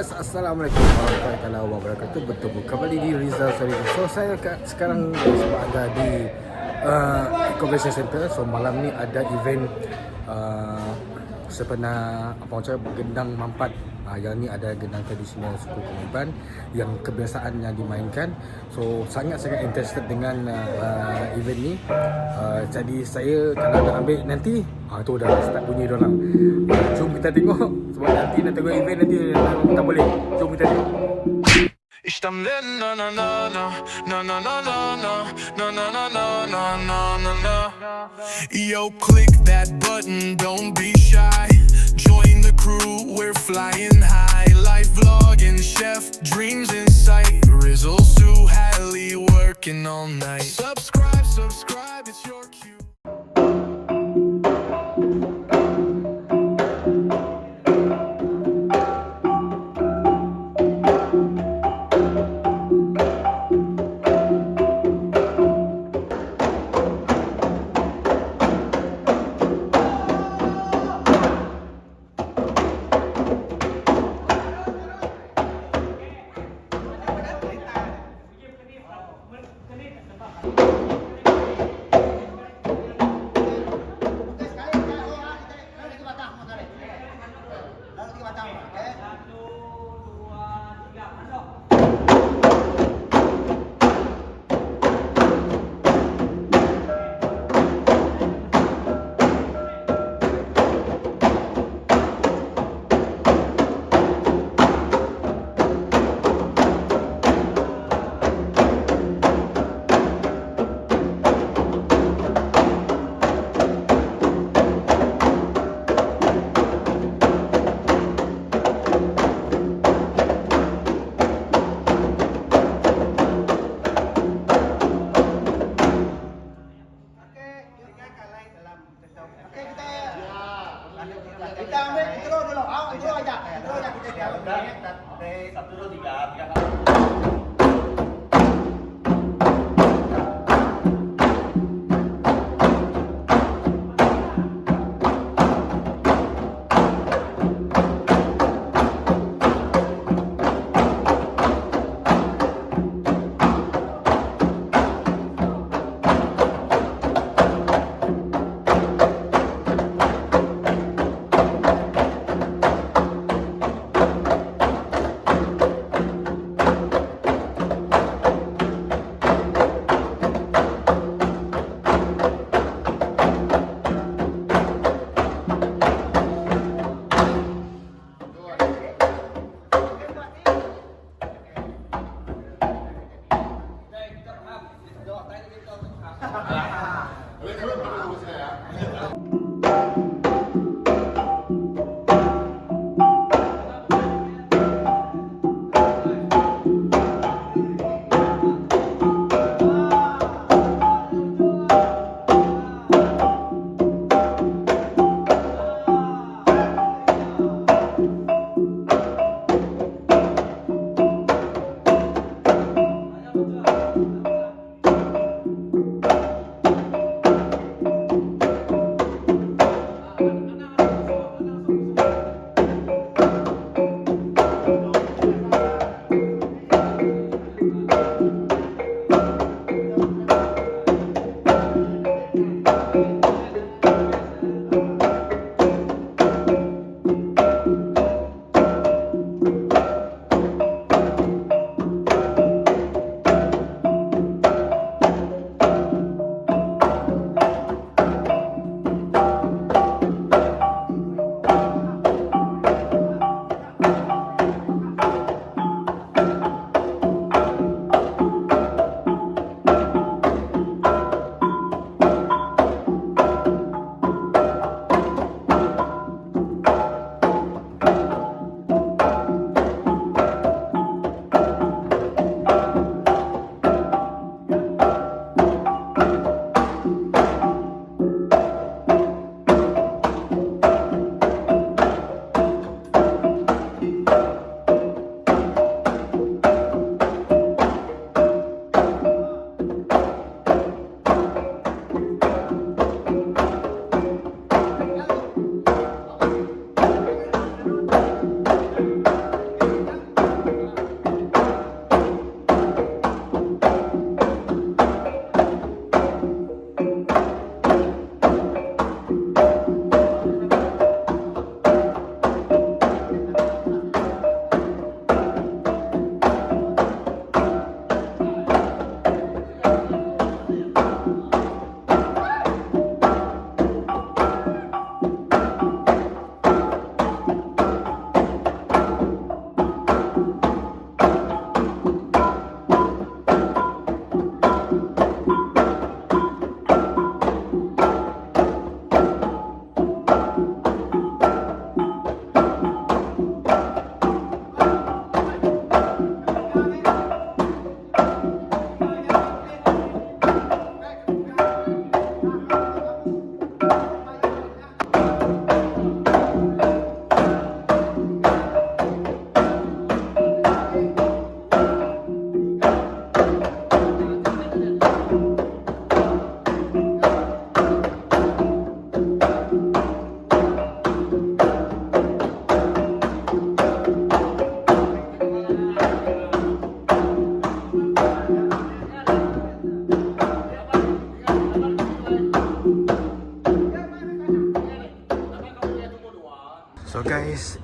Guys, Assalamualaikum warahmatullahi wabarakatuh. Bertemu kembali di Rizal Sarina So saya kat, sekarang sebab ada di uh, Convention Center So malam ni ada event uh, Sepenuh apa macam gendang mampat uh, Yang ni ada gendang tradisional suku Komiban Yang kebiasaannya dimainkan So sangat-sangat interested dengan uh, event ni uh, Jadi saya kalau nak ambil nanti uh, Tu dah start bunyi dorang uh, Jom kita tengok Sebab nanti nak tengok event nanti uh, tak boleh Jom kita tengok İştem de na na na na na na na na na na na na na na na na na Yo, click that button, don't be shy. Join the crew, we're flying high. Life vlogging, chef, dreams in sight. Rizzle, Sue, Hallie, working all night. Subscribe, subscribe, it's your cue.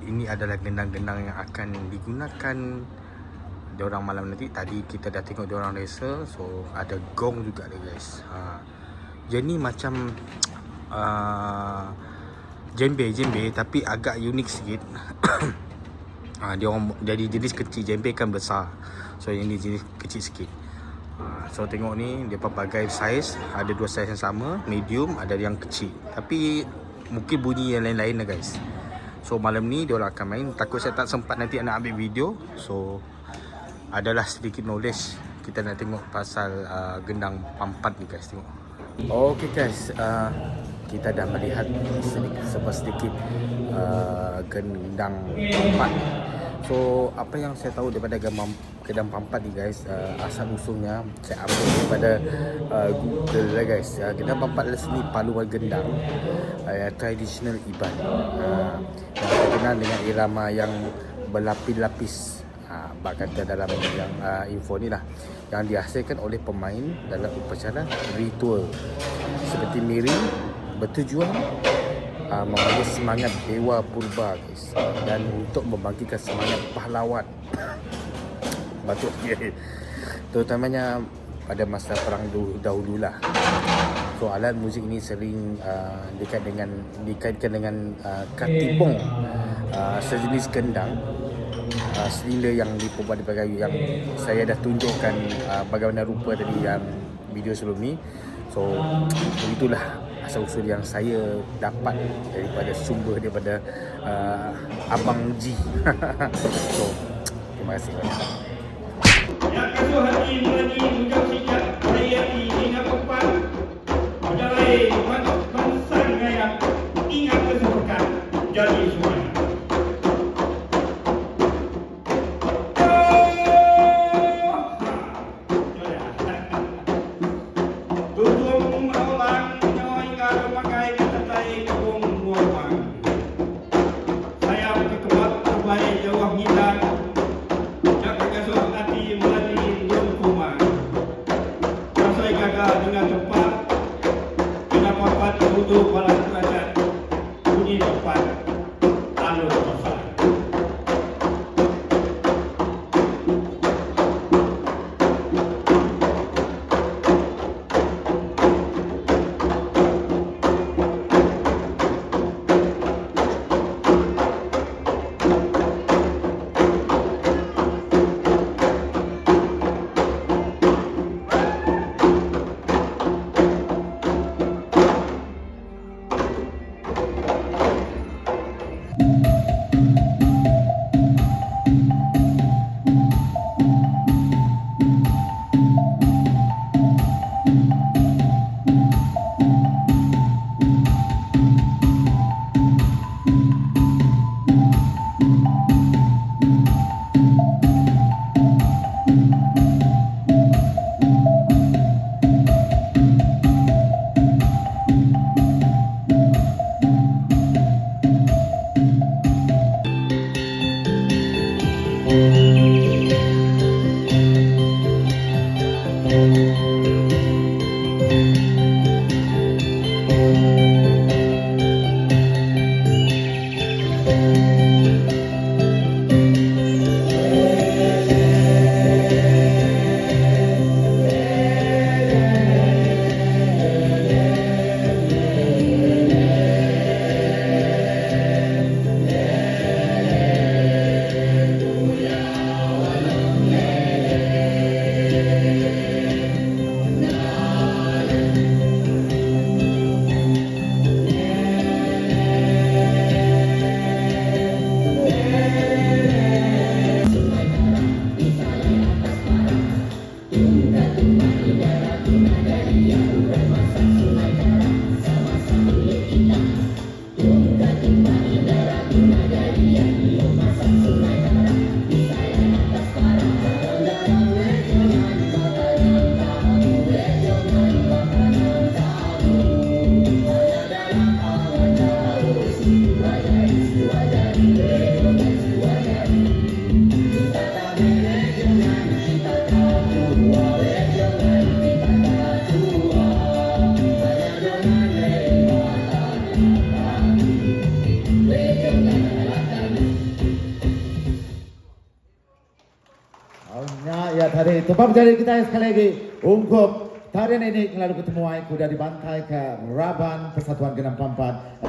Ini adalah gendang-gendang yang akan digunakan diorang malam nanti. Tadi kita dah tengok diorang rehearsal. So ada gong juga dia guys. Ha. Jadi macam uh, jembe jembe tapi agak unik sikit. ha, dia orang jadi jenis kecil jembe kan besar. So yang ni jenis kecil sikit. Ha, so tengok ni dia pelbagai saiz, ada dua saiz yang sama, medium, ada yang kecil. Tapi mungkin bunyi yang lain-lain lah guys. So malam ni dia orang akan main. Takut saya tak sempat nanti nak ambil video. So adalah sedikit knowledge kita nak tengok pasal uh, gendang pampat ni guys tengok. Okay guys, uh, kita dah melihat sedikit sedikit uh, gendang pampat. So apa yang saya tahu daripada gendang gendang pampat ni guys, uh, asal usulnya saya ambil daripada uh, Google lah guys. Uh, gendang pampat adalah seni paluan gendang uh, tradisional Iban. Uh, yang terkenal dengan irama yang berlapis-lapis ha, bak kata dalam yang uh, info ni lah yang dihasilkan oleh pemain dalam upacara ritual seperti miring bertujuan uh, membagi semangat dewa purba guys. Dan untuk membangkitkan semangat pahlawan. Batuk okay. terutamanya pada masa perang dahulu lah muzik ini sering uh, dekat dengan dikaitkan dengan uh, katipong uh, sejenis gendang uh, silinder yang diperbuat daripada kayu yang saya dah tunjukkan uh, bagaimana rupa tadi yang video sebelum ni. So begitulah asal usul yang saya dapat daripada sumber daripada uh, Abang Ji. so terima kasih. Yang kedua hati Ingat Jadi semuanya Awalnya ya tadi tempat berjaya kita sekali lagi untuk tarian ini lalu ketemu Aiku dari Bantai ke Raban Persatuan Genam Pampat.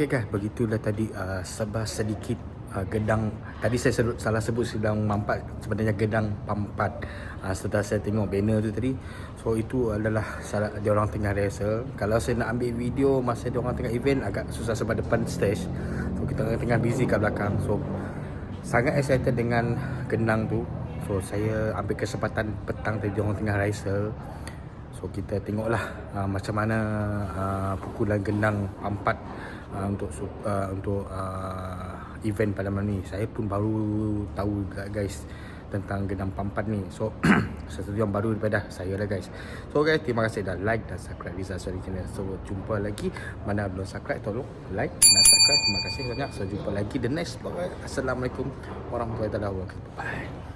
Okey guys, begitulah tadi uh, sebab sedikit uh, gedang. Tadi saya sebut, salah sebut sedang mampat sebenarnya gedang pampat. Uh, setelah saya tengok banner tu tadi so itu adalah salah dia orang tengah rehearsal kalau saya nak ambil video masa dia orang tengah event agak susah sebab depan stage. So kita tengah busy kat belakang. So sangat excited dengan gendang tu. So saya ambil kesempatan petang tadi dia orang tengah rehearsal So kita tengoklah uh, macam mana uh, pukulan gendang empat uh, untuk uh, untuk uh, event pada malam ni. Saya pun baru tahu juga guys tentang gendang pampat ni. So sesuatu yang baru daripada saya lah guys. So guys terima kasih dah like dan subscribe Rizal Story Channel. So jumpa lagi mana belum subscribe tolong like dan subscribe. Terima kasih banyak. So jumpa lagi the next vlog. Assalamualaikum warahmatullahi wabarakatuh. Bye.